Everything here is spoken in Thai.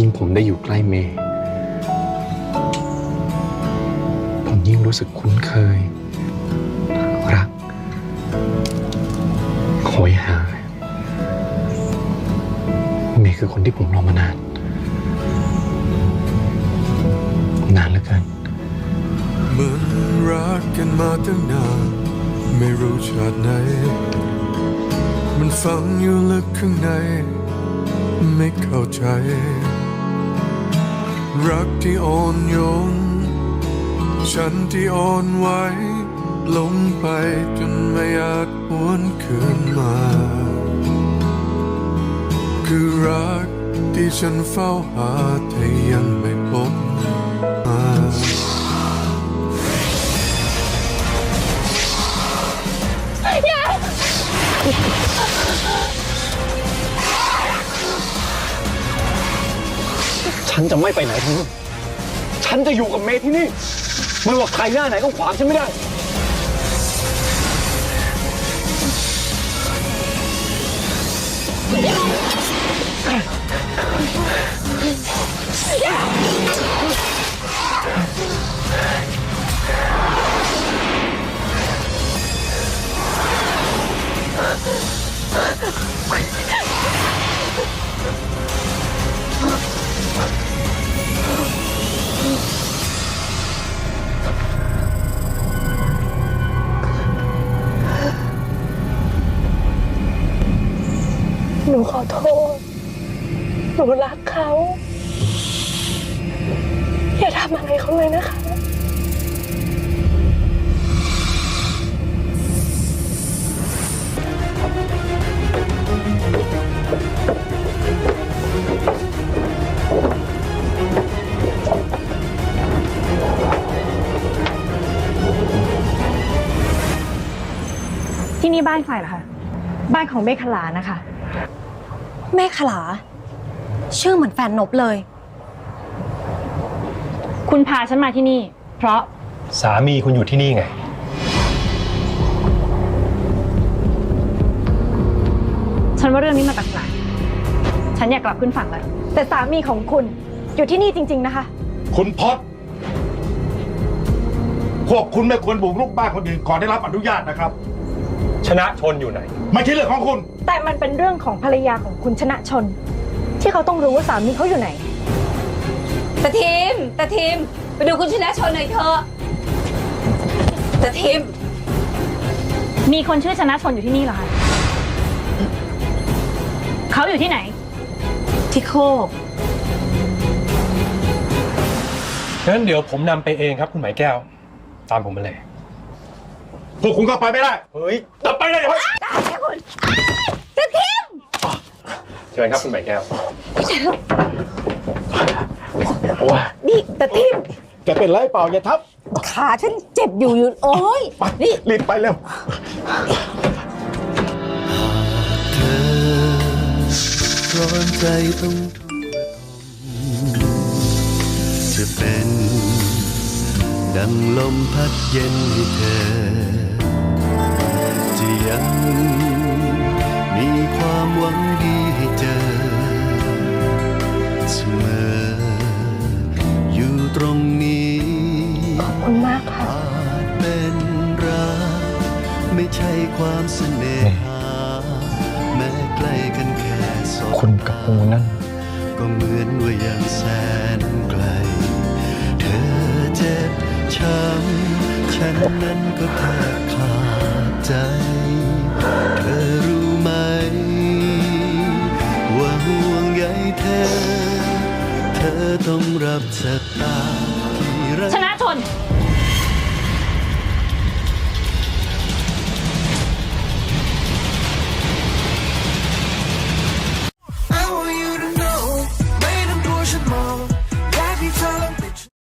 ยิ่งผมได้อยู่ใกล้เมย์ผมยิ่งรู้สึกคุ้นเคย รักโหยหา เมย์คือคนที่ผมรอมานาน นานเหลือเกินเหมือนรักกันมาตั้งนานไม่รู้ชาติไหน มันฝังอยู่ลึกข้างใน ไม่เข้าใจ รักที่อ่อนโยน ฉันที่อ่อนไหวลงไปจนไม่อาจหวนคืนมา คือรักที่ฉันเฝ้าหาแต่ยังไม่พบมา ฉันจะไม่ไปไหนทั้งนั้น ฉันจะอยู่กับเมย์ที่นี่ ไม่ว่าใครหน้าไหนก็ขวางฉันไม่ได้ หนูขอโทษ หนูรักเขา อย่าทำอะไรเขาเลยนะคะ ที่นี่บ้านใครเหรอคะ บ้านของเมฆขลานะคะ แม่ขลา ชื่อเหมือนแฟนนบเลย คุณพาฉันมาที่นี่ เพราะสามีคุณอยู่ที่นี่ไง ฉันว่าเรื่องนี้มาจากไหนฉันอยากกลับขึ้นฝั่งแล้ว แต่สามีของคุณอยู่ที่นี่จริง ๆ นะคะ คุณพศพวกคุณไม่ควรบุกรุกบ้านคนอื่นก่อนได้รับอนุญาตนะครับ ชนะชนอยู่ไหน ไม่ใช่เรื่องของคุณ แต่มันเป็นเรื่องของภรรยาของคุณชนะชน ที่เขาต้องรู้ว่าสามีเขาอยู่ไหนตาทีมตาทีมไปดูคุณชนะชนหน่อยเถอะตาทีมมีคนชื่อชนะชนอยู่ที่นี่เหรอคะเขาอยู่ที่ไหน ที่โคกงั้นเดี๋ยวผมนำไปเองครับคุณหมายแก้ว ตามผมมาเลย พวกคุณก็ไปไม่ได้ เฮ้ยจะไปได้ยังไงเชิญครับคุณหมายแก้วนี่ตาทีมจะเป็นไรเปล่าอย่าทับ ขาฉันเจ็บอยู่อยู่โอ้ยไปนี่รีบไปเร็วเธอร้อนใจต้องจะเป็น ดังลมพัดเย็นให้เธอจะยังมีความหวังดี ความเสน่หาแม้ใกล้กันแค่สองคุณกับปูนั่น ก็เหมือนว่ายังแสนไกล เธอเจ็บช้ำฉันนั้นก็แทบขาดใจ เธอรู้ไหม ว่าห่วงใยเธอ เธอต้องรับชะตาที่รัก ชนะชน